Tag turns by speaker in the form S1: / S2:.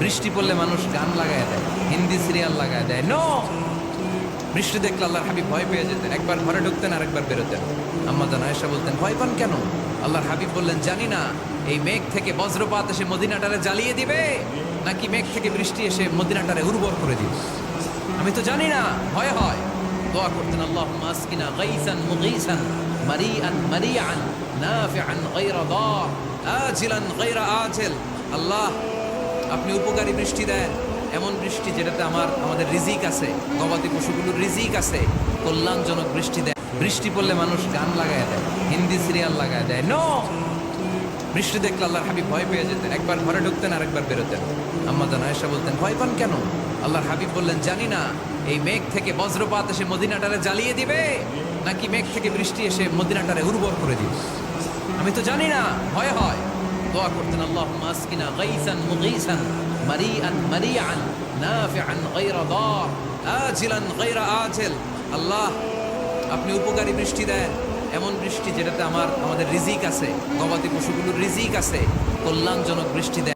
S1: বৃষ্টি পড়লে মানুষ গান লাগায় দেয়, হিন্দি সিরিয়াল লাগায় দেয়। নো বৃষ্টি দেখলে আল্লাহর হাবিব ভয় পেয়ে যেতেন। একবার ঘরে ঢুকতেন আর একবার বেরোতেন। আম্মা জান বলতেন, ভয় পান কেন? আল্লাহর হাবিব বললেন, জানি না, এই মেঘ থেকে বজ্রপাত এসে মদিনাটারে জ্বালিয়ে দিবে, নাকি মেঘ থেকে বৃষ্টি এসে মদিনাটারে উর্বর করে দিবে? আমি তো জানি না, ভয় হয়। দোয়া করতেন আল্লাহ গায়রা আজিল। আল্লাহ আপনি উপকারী বৃষ্টি দেন, এমন বৃষ্টি যেটাতে আমার, আমাদের রিজিক আছে, গবাদি পশুগুলোর রিজিক আছে, কল্যাণজনক বৃষ্টি দেয় বৃষ্টি পড়লে মানুষ গান লাগায় দেয়, হিন্দি সিরিয়াল লাগায় দেয়। নো বৃষ্টি দেখলে আল্লাহর হাবিব ভয় পেয়ে যেতেন। একবার ঘরে ঢুকতেন আর একবার বেরোতেন। আম্মা জান বলতেন, ভয় পান কেন? আল্লাহর হাবিব বললেন, জানি না, এই মেঘ থেকে বজ্রপাত এসে মদিনাটারে জ্বালিয়ে দিবে, নাকি মেঘ থেকে বৃষ্টি এসে মদিনাটারে উর্বর করে দিবে? আমি তো জানি না, ভয় হয়। দোয়া করতেন আল্লাহ মাসকিনা গাইসান মুগীসান মারিয়ান মারিয়ান নাফিআন গায়রা দার আজিলান গায়রা আজিল। আল্লাহ, আপনি উপকারী বৃষ্টি দেন। এমন বৃষ্টি যেটাতে আমার, আমাদের রিজিক আছে, গবাদি পশুগুলোর রিজিক আছে, কল্যাণজনক বৃষ্টি দেন।